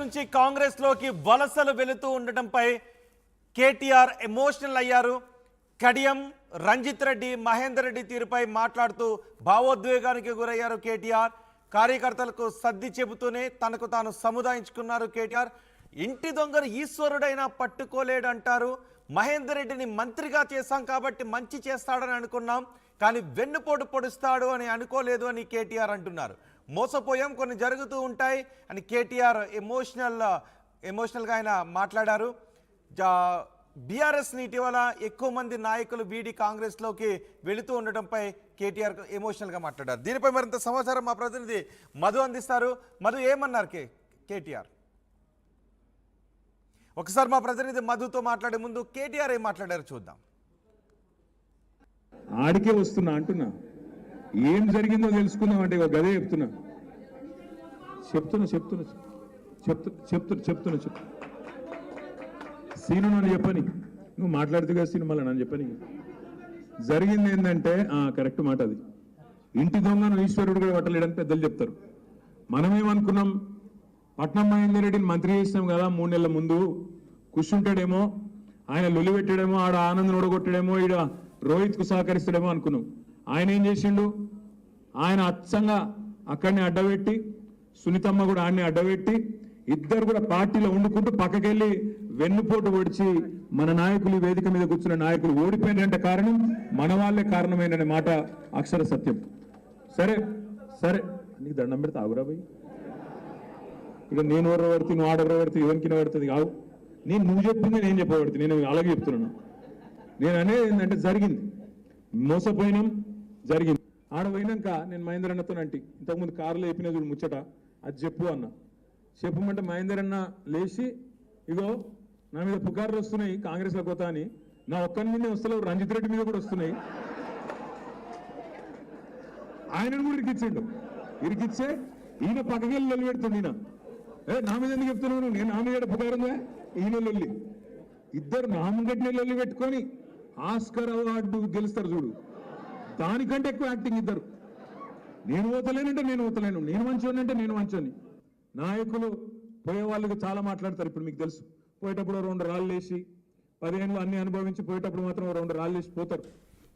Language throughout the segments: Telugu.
నుంచి కాంగ్రెస్లోకి వలసలు వెళుతూ ఉండటంపై కేటీఆర్ ఎమోషనల్ అయ్యారు. కడియం రంజిత్ రెడ్డి మహేందర్ రెడ్డి తీరుపై మాట్లాడుతూ భావోద్వేగానికి గురయ్యారు కేటీఆర్. కార్యకర్తలకు సర్ది చెబుతూనే తనకు తాను సముదాయించుకున్నారు కేటీఆర్. ఇంటి దొంగను ఈశ్వరుడైనా పట్టుకోలేడంటారు. మహేందర్ రెడ్డిని మంత్రిగా చేశాం కాబట్టి మంచి చేస్తాడని అనుకున్నాం. కానీ వెన్నుపోటు పొడుస్తాడు అని అనుకోలేదు అని కేటీఆర్ అంటున్నారు. మోసపోయాం కొన్ని జరుగుతూ ఉంటాయి అని కేటీఆర్ ఎమోషనల్ ఎమోషనల్గా ఆయన మాట్లాడారు. బీఆర్ఎస్ని ఇటీవల ఎక్కువ మంది నాయకులు బీడీ కాంగ్రెస్లోకి వెళుతూ ఉండటంపై కేటీఆర్ ఎమోషనల్గా మాట్లాడారు. దీనిపై మరింత సమాచారం మా ప్రతినిధి మధు అందిస్తారు. మధు ఏమన్నారు కే కేటీఆర్? ఒకసారి మా ప్రతినిధి మధుతో మాట్లాడే ముందు కేటీఆర్ ఏం మాట్లాడారు చూద్దాం. ఆడికే వస్తున్నా అంటున్నా. ఏం జరిగిందో తెలుసుకుందాం అంటే ఒక గదే చెప్తున్నా. చెప్తున్నా చెప్తున్నా చెప్తు చెప్తున్నా చెప్తున్నా చెప్తు సీను నన్ను చెప్పని. నువ్వు మాట్లాడుతుగా సీను మళ్ళీ నన్ను చెప్పని. జరిగింది ఏంటంటే కరెక్ట్ మాట అది. ఇంటి దొంగను ఈశ్వరుడు కూడా పట్టలేడని పెద్దలు చెప్తారు. మనమేమనుకున్నాం? పట్నం మహేందర్ రెడ్డిని మంత్రి చేసినాం కదా మూడు నెలల ముందు. కూర్చుంటాడేమో ఆయన లొలి పెట్టాడేమో ఆడ ఆనందం ఓడగొట్టాడేమో ఈడ రోహిత్కు సహకరిస్తాడేమో అనుకున్నాం. ఆయన ఏం చేసిండు? ఆయన అచ్చంగా అక్కడిని అడ్డబెట్టి సునీతమ్మ కూడా ఆయన్ని అడ్డబెట్టి ఇద్దరు కూడా పార్టీలో వండుకుంటూ పక్కకెళ్ళి వెన్నుపోటు ఒడిచి మన నాయకులు వేదిక మీద కూర్చున్న నాయకులు ఓడిపోయినంటే కారణం మన వాళ్ళే కారణమైన మాట అక్షర సత్యం. సరే సరే. నీకు దండం పెడితే ఆగురా పోయి ఇక నేను ఎవరు పడితే నువ్వు ఆడెవరు పడితే ఎవరికి పడుతుంది కావు. నేను నువ్వు చెప్పింది నేను చెప్పబడుతుంది నేను అలాగే చెప్తున్నాను. నేను అనేది ఏంటంటే జరిగింది. మోసపోయినాం. జరిగింది. ఆడ పోయినాక నేను మహేందర్ అన్నతో అంటి ఇంతకుముందు కారులో వేపిన చూడు ముచ్చట అది చెప్పు అన్న. చెప్పమంటే మహేందర్ అన్న లేచి ఇగో నా మీద పుకార్లు వస్తున్నాయి కాంగ్రెస్లో కొత్త అని. నా ఒక్కరి మీదే వస్తలేవు రంజిత్ రెడ్డి మీద కూడా వస్తున్నాయి. ఆయనను కూడా ఇరికిచ్చిండు. ఇరికిచ్చే ఈయన పక్కకెళ్ళి లొల్లి ఈయన. ఏ నా మీద ఎందుకు చెప్తున్నాను నేను నా మీద పుకారుందా? ఈయన లొల్లి. ఇద్దరు నామగడ్డిని లొల్లి పెట్టుకొని ఆస్కర్ అవార్డు గెలుస్తారు చూడు. దానికంటే ఎక్కువ యాక్టింగ్ ఇద్దరు. నేను ఓతలేనంటే నేను ఓతలేను. నేను మంచోని అంటే నేను మంచోని నాయకులు పోయే వాళ్ళకి చాలా మాట్లాడతారు ఇప్పుడు మీకు తెలుసు. పోయేటప్పుడు రెండు రాళ్ళు వేసి పదిహేనులు అన్ని అనుభవించి పోయేటప్పుడు మాత్రం రెండు రాళ్ళు వేసి పోతారు.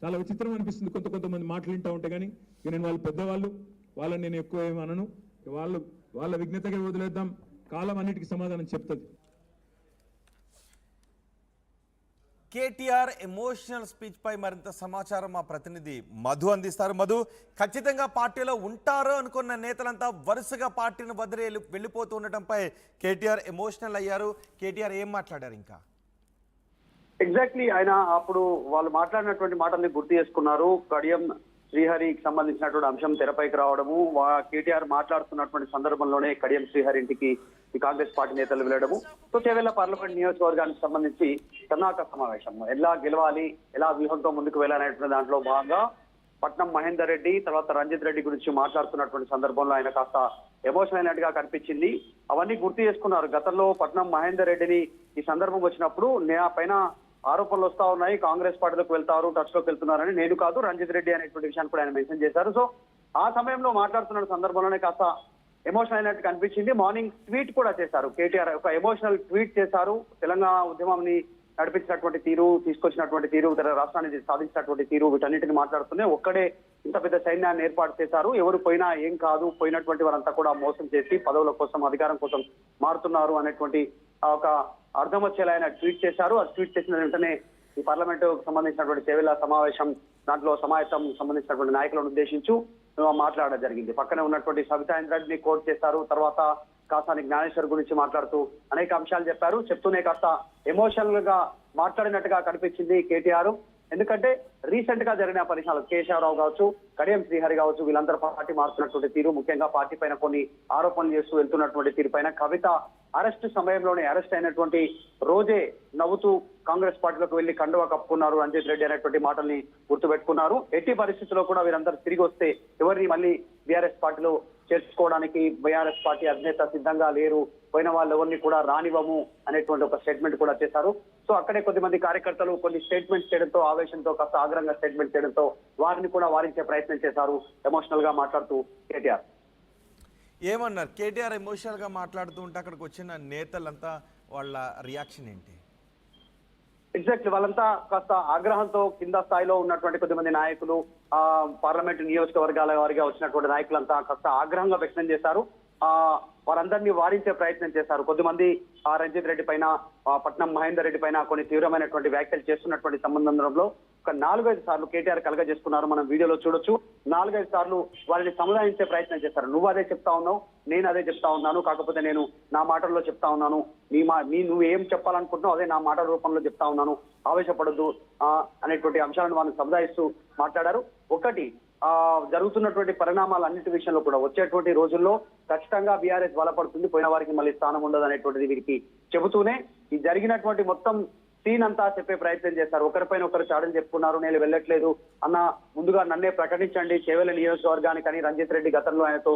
చాలా విచిత్రం అనిపిస్తుంది కొంత కొంతమంది మాటలు వింటా ఉంటే కానీ నేను వాళ్ళు పెద్దవాళ్ళు వాళ్ళని నేను ఎక్కువ ఏమనను అనను. వాళ్ళు వాళ్ళ విఘ్నతగా వదిలేద్దాం. కాలం అన్నిటికీ సమాధానం చెప్తుంది. కేటీఆర్ ఎమోషనల్ స్పీచ్ పై మరింత సమాచారం మా ప్రతినిధి మధు అందిస్తారు. మధు ఖచ్చితంగా పార్టీలో ఉంటారు అనుకున్న నేతలంతా వరుసగా పార్టీని వదిలి వెళ్ళిపోతూ ఉండటంపై కేటీఆర్ ఎమోషనల్ అయ్యారు. కేటీఆర్ ఏం మాట్లాడారు ఇంకా? ఎగ్జాక్ట్లీ ఆయన అప్పుడు వాళ్ళు మాట్లాడినటువంటి మాటల్ని గుర్తు చేసుకున్నారు. కడియం శ్రీహరికి సంబంధించినటువంటి అంశం తెరపైకి రావడము వా- కేటీఆర్ మాట్లాడుతున్నటువంటి సందర్భంలోనే కడియం శ్రీహరి ఇంటికి ఈ కాంగ్రెస్ పార్టీ నేతలు వెళ్ళడము. సో చేవెళ్ళ పార్లమెంట్ నియోజకవర్గానికి సంబంధించి కర్ణాటక సమావేశం. ఎలా గెలవాలి ఎలా వ్యూహంతో ముందుకు వెళ్ళాలనేటువంటి దాంట్లో భాగంగా పట్నం మహేందర్ రెడ్డి తర్వాత రంజిత్ రెడ్డి గురించి మాట్లాడుతున్నటువంటి సందర్భంలో ఆయన కాస్త ఎమోషన్ అయినట్టుగా కనిపించింది. అవన్నీ గుర్తు చేసుకున్నారు. గతంలో పట్నం మహేందర్ రెడ్డిని ఈ సందర్భం వచ్చినప్పుడు నా పైన ఆరోపణలు వస్తా ఉన్నాయి. కాంగ్రెస్ పార్టీలోకి వెళ్తారు టచ్లోకి వెళ్తున్నారని నేను కాదు రంజిత్ రెడ్డి అనేటువంటి విషయాన్ని కూడా ఆయన మెన్షన్ చేశారు. సో ఆ సమయంలో మాట్లాడుతున్న సందర్భంలోనే కాస్త ఎమోషన్ అయినట్టు కనిపించింది. మార్నింగ్ ట్వీట్ కూడా చేశారు. కేటీఆర్ ఒక ఎమోషనల్ ట్వీట్ చేశారు. తెలంగాణ ఉద్యమాన్ని నడిపించినటువంటి తీరు తీసుకొచ్చినటువంటి తీరు రాష్ట్రాన్ని సాధించినటువంటి తీరు వీటన్నిటిని మాట్లాడుతూనే ఒక్కడే ఇంత పెద్ద సైన్యాన్ని ఏర్పాటు చేశారు. ఎవరు పోయినా ఏం కాదు పోయినటువంటి వారంతా కూడా మోసం చేసి పదవుల కోసం అధికారం కోసం మారుతున్నారు అనేటువంటి ఆ ఒక అర్థం వచ్చేలా ఆయన ట్వీట్ చేశారు. ఆ ట్వీట్ చేసిన వెంటనే ఈ పార్లమెంటు సంబంధించినటువంటి చేవెళ్ళ సమావేశం దాంట్లో సమావేశం సంబంధించినటువంటి నాయకులను ఉద్దేశించు మాట్లాడడం జరిగింది. పక్కనే ఉన్నటువంటి సవితా ఇంద్రాడిని కోట్ చేశారు. తర్వాత కాసాని జ్ఞానేశ్వర్ గురించి మాట్లాడుతూ అనేక అంశాలు చెప్పారు. చెప్తూనే కాస్త ఎమోషనల్గా మాట్లాడినట్టుగా కనిపించింది కేటీఆర్. ఎందుకంటే రీసెంట్గా జరిగిన పరిణామాలు కేశవరావు కావచ్చు కడియం శ్రీహరి కావచ్చు వీళ్ళందరూ పార్టీ మారుతున్నటువంటి తీరు. ముఖ్యంగా పార్టీ పైన కొన్ని ఆరోపణలు చేస్తూ వెళ్తున్నటువంటి తీరు పైన కవిత అరెస్ట్ సమయంలోనే అరెస్ట్ అయినటువంటి రోజే నవ్వుతూ కాంగ్రెస్ పార్టీలోకి వెళ్ళి కండువా కప్పుకున్నారు రంజిత్ రెడ్డి అనేటువంటి మాటల్ని గుర్తుపెట్టుకున్నారు. ఎట్టి పరిస్థితుల్లో కూడా వీరందరూ తిరిగి వస్తే ఎవరిని మళ్ళీ బీఆర్ఎస్ పార్టీలో చేర్చుకోవడానికి బీఆర్ఎస్ పార్టీ అధినేత సిద్ధంగా లేరు పోయిన వాళ్ళు ఎవరిని కూడా రానివ్వము అనేటువంటి ఒక స్టేట్మెంట్ కూడా చేశారు. సో అక్కడే కొద్దిమంది కార్యకర్తలు కొన్ని స్టేట్మెంట్స్ చేయడంతో ఆవేశంతో కాస్త ఆగ్రహంగా స్టేట్మెంట్ చేయడంతో వారిని కూడా వారించే ప్రయత్నం చేశారు ఎమోషనల్గా మాట్లాడుతూ కేటీఆర్. ఏమన్నారు? కేటీఆర్ ఎమోషనల్గా మాట్లాడుతూ ఉంటే అక్కడికి వచ్చిన నేతలంతా వాళ్ళ రియాక్షన్ ఏంటి? ఎగ్జాక్ట్లీ వాళ్ళంతా కాస్త ఆగ్రహంతో కింద స్థాయిలో ఉన్నటువంటి కొద్దిమంది నాయకులు ఆ పార్లమెంట్ నియోజకవర్గాల వారిగా వచ్చినటువంటి నాయకులంతా కాస్త ఆగ్రహంగా వ్యక్తం చేశారు. ఆ వారందరినీ వారించే ప్రయత్నం చేశారు. కొద్దిమంది ఆ రంజిత్ రెడ్డి పైన పట్నం మహేందర్ రెడ్డి పైన కొన్ని తీవ్రమైనటువంటి వ్యాఖ్యలు చేస్తున్నటువంటి సంబంధంలో ఒక నాలుగైదు సార్లు కేటీఆర్ కలగజేసుకున్నారు మనం వీడియోలో చూడొచ్చు. నాలుగైదు సార్లు వారిని సముదాయించే ప్రయత్నం చేశారు. నువ్వు అదే చెప్తా ఉన్నావు నేను అదే చెప్తా ఉన్నాను. కాకపోతే నేను నా మాటల్లో చెప్తా ఉన్నాను. నీ మా నీ నువ్వు ఏం చెప్పాలనుకుంటున్నావు అదే నా మాటల రూపంలో చెప్తా ఉన్నాను. ఆవేశపడద్దు అనేటువంటి అంశాలను వారిని సముదాయిస్తూ మాట్లాడారు. ఒకటి ఆ జరుగుతున్నటువంటి పరిణామాలు అన్నిటి విషయంలో కూడా వచ్చేటువంటి రోజుల్లో ఖచ్చితంగా బీఆర్ఎస్ బలపడుతుంది. పోయిన వారికి మళ్ళీ స్థానం ఉండదు అనేటువంటిది వీరికి చెబుతూనే ఈ జరిగినటువంటి మొత్తం సీన్ అంతా చెప్పే ప్రయత్నం చేశారు ఒకరిపైన ఒకరు చాడలు చెప్పుకున్నారు. నేను వెళ్ళట్లేదు అన్న ముందుగా నన్నే ప్రకటించండి. చేవెల నియోజకవర్గానికి అని రంజిత్ రెడ్డి గతంలో ఆయనతో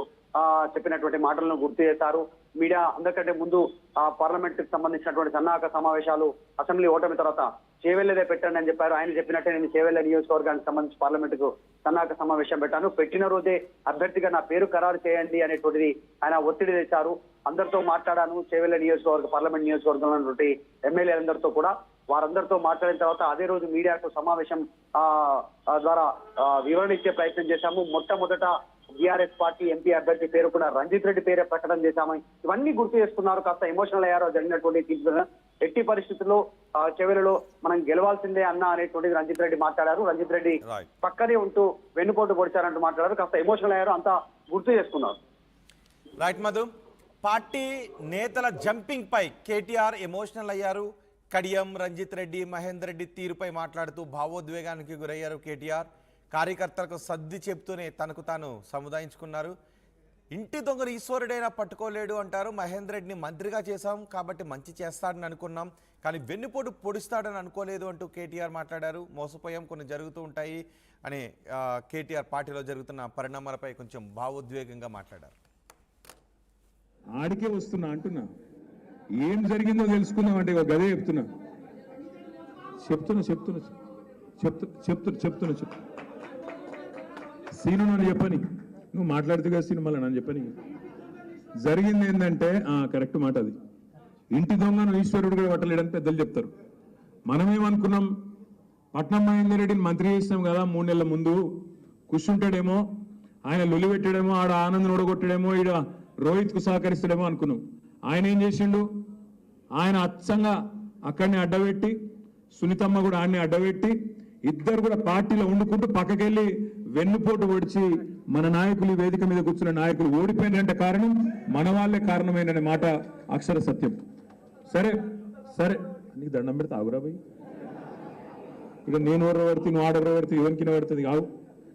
చెప్పినటువంటి మాటలను గుర్తు చేశారు. మీడియా అందరికంటే ముందు ఆ పార్లమెంట్కి సంబంధించినటువంటి సన్నాహక సమావేశాలు అసెంబ్లీ ఓటమి తర్వాత చేవెళ్ళదే పెట్టండి అని చెప్పారు. ఆయన చెప్పినట్టే నేను చేవెళ్ళ నియోజకవర్గానికి సంబంధించి పార్లమెంట్కు సన్నాహక సమావేశం పెట్టాను. పెట్టిన రోజే అభ్యర్థిగా నా పేరు ఖరారు చేయండి అనేటువంటిది ఆయన ఒత్తిడి తెచ్చారు. అందరితో మాట్లాడాను. చేవెళ్ళ నియోజకవర్గ పార్లమెంట్ నియోజకవర్గంలో ఎమ్మెల్యేలందరితో కూడా. వారందరితో మాట్లాడిన తర్వాత అదే రోజు మీడియాకు సమావేశం ద్వారా వివరణ ఇచ్చే ప్రయత్నం చేశాము. మొట్టమొదట బీఆర్ఎస్ పార్టీ ఎంపీ అభ్యర్థి పేరు కూడా రంజిత్ రెడ్డి పేరే ప్రకటన చేశాము ఇవన్నీ గుర్తు చేసుకున్నారు. కాస్త ఎమోషనల్ అయ్యారో జరిగినటువంటి తీర్పున ఎట్టి పరిస్థితుల్లో చివరిలో మనం గెలవాల్సిందే అన్న అనేటువంటిది రంజిత్ రెడ్డి మాట్లాడారు. రంజిత్ రెడ్డి. పక్కనే ఉంటూ వెన్నుపోటు పొడిచారంటూ మాట్లాడారు. కాస్త ఎమోషనల్ అయ్యారు అంతా గుర్తు చేసుకున్నారు. రైట్ మధు. పార్టీ నేతల జంపింగ్ పై కేటీఆర్ ఎమోషనల్ అయ్యారు. కడియం రంజిత్ రెడ్డి మహేందర్ రెడ్డి తీరుపై మాట్లాడుతూ భావోద్వేగానికి గురయ్యారు కేటీఆర్. కార్యకర్తలకు సర్ది చెప్తూనే తనకు తాను సముదాయించుకున్నారు. ఇంటి దొంగను ఈశ్వరుడైనా పట్టుకోలేడు అంటారు. మహేందర్ రెడ్డిని మంత్రిగా చేశాం కాబట్టి మంచి చేస్తాడని అనుకున్నాం. కానీ వెన్నుపోటు పొడుస్తాడని అనుకోలేదు అంటూ కేటీఆర్ మాట్లాడారు. మోసపోయాం కొన్ని జరుగుతూ ఉంటాయి అని కేటీఆర్ పార్టీలో జరుగుతున్న పరిణామాలపై కొంచెం భావోద్వేగంగా మాట్లాడారు. ఆడికే వస్తున్నా అంటున్నా. ఏం జరిగిందో తెలుసుకుందామంటే ఒక గదే చెప్తున్నా. చెప్తున్నా చెప్తున్నా చెప్తు చెప్తున్నా చెప్తున్నా చెప్తున్నా. సీను నన్ను చెప్పని. నువ్వు మాట్లాడుతూ కదా సీను మళ్ళీ నన్ను చెప్పని. జరిగింది ఏంటంటే కరెక్ట్ మాట అది. ఇంటి దొంగను ఈశ్వరుడు కూడా పట్టలేడని పెద్దలు చెప్తారు. మనమేమనుకున్నాం? పట్నం మహేందర్ రెడ్డిని మంత్రి చేసినాం కదా మూడు నెలల ముందు. కూర్చుంటాడేమో ఆయన లొలి పెట్టాడేమో ఆడ ఆనంద్ ఓడగొట్టాడేమో ఈడ రోహిత్కు సహకరిస్తాడేమో అనుకున్నాం. ఆయన ఏం చేసిండు? ఆయన అచ్చంగా అక్కడిని అడ్డబెట్టి సునీతమ్మ కూడా ఆయన్ని అడ్డబెట్టి ఇద్దరు కూడా పార్టీలో వండుకుంటూ పక్కకెళ్ళి వెన్నుపోటు ఒడిచి మన నాయకులు వేదిక మీద కూర్చున్న నాయకులు ఓడిపోయినంటే కారణం మన వాళ్ళే కారణమైన మాట అక్షర సత్యం. సరే సరే. నీకు దండం పెడితే ఆగురా పోయి ఇక నేను ఎవరు పడితే నువ్వు ఆడెవరు పడితే ఎవరికిన పడుతుంది కావు.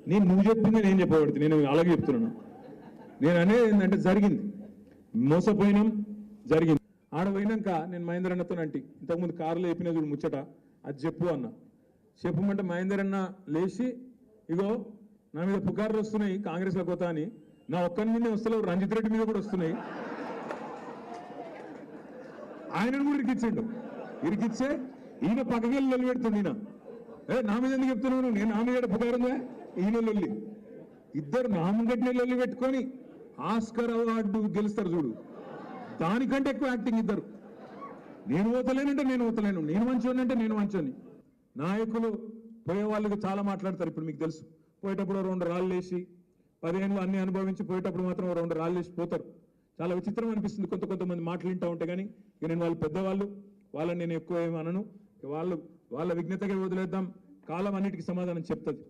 నేను నువ్వు చెప్పింది నేను చెప్పబడుతుంది నేను అలాగే చెప్తున్నాను. నేను అనేది ఏంటంటే జరిగింది. మోసపోయినాం జరిగింది. ఆడ పోయినాక నేను మహేందర్ అన్నతో అంటి ఇంతకుముందు కారులో చెప్పిన చూడు ముచ్చట అది చెప్పు అన్న. చెప్పమంటే మహేందర్ అన్న లేచి ఇగో నా మీద పుకార్లు వస్తున్నాయి కాంగ్రెస్లో కొత్త అని. నా ఒక్కరి మీద వస్తలేవు రంజిత్ రెడ్డి మీద కూడా వస్తున్నాయి. ఆయనను కూడా ఇరికిచ్చిండు. ఇరికిచ్చే ఈయన పక్కకెళ్ళి నిలబెడుతుంది ఈయన. ఏ నా మీద ఎందుకు చెప్తున్నావు నేను నా మీద పుకారుందా ఈయన లొల్లి ఇద్దరు నామగడ్డిని లొల్లి పెట్టుకొని ఆస్కర్ అవార్డు గెలుస్తారు చూడు. దానికంటే ఎక్కువ యాక్టింగ్ ఇద్దరు. నేను ఓతలేనంటే నేను ఓతలేను. నేను మంచోని అంటే నేను మంచోని నాయకులు పోయే వాళ్ళకి చాలా మాట్లాడతారు ఇప్పుడు మీకు తెలుసు. పోయేటప్పుడు రెండు రాళ్ళు వేసి పదిహేనులు అన్ని అనుభవించి పోయేటప్పుడు మాత్రం రెండు రాళ్ళు వేసి పోతారు. చాలా విచిత్రం అనిపిస్తుంది కొంత కొంతమంది మాటలు వింటా ఉంటే కానీ ఇక నేను వాళ్ళు పెద్దవాళ్ళు వాళ్ళని నేను ఎక్కువ ఏమి అనను. వాళ్ళు వాళ్ళ విఘ్నతగా వదిలేద్దాం కాలం అన్నిటికీ సమాధానం చెప్తుంది.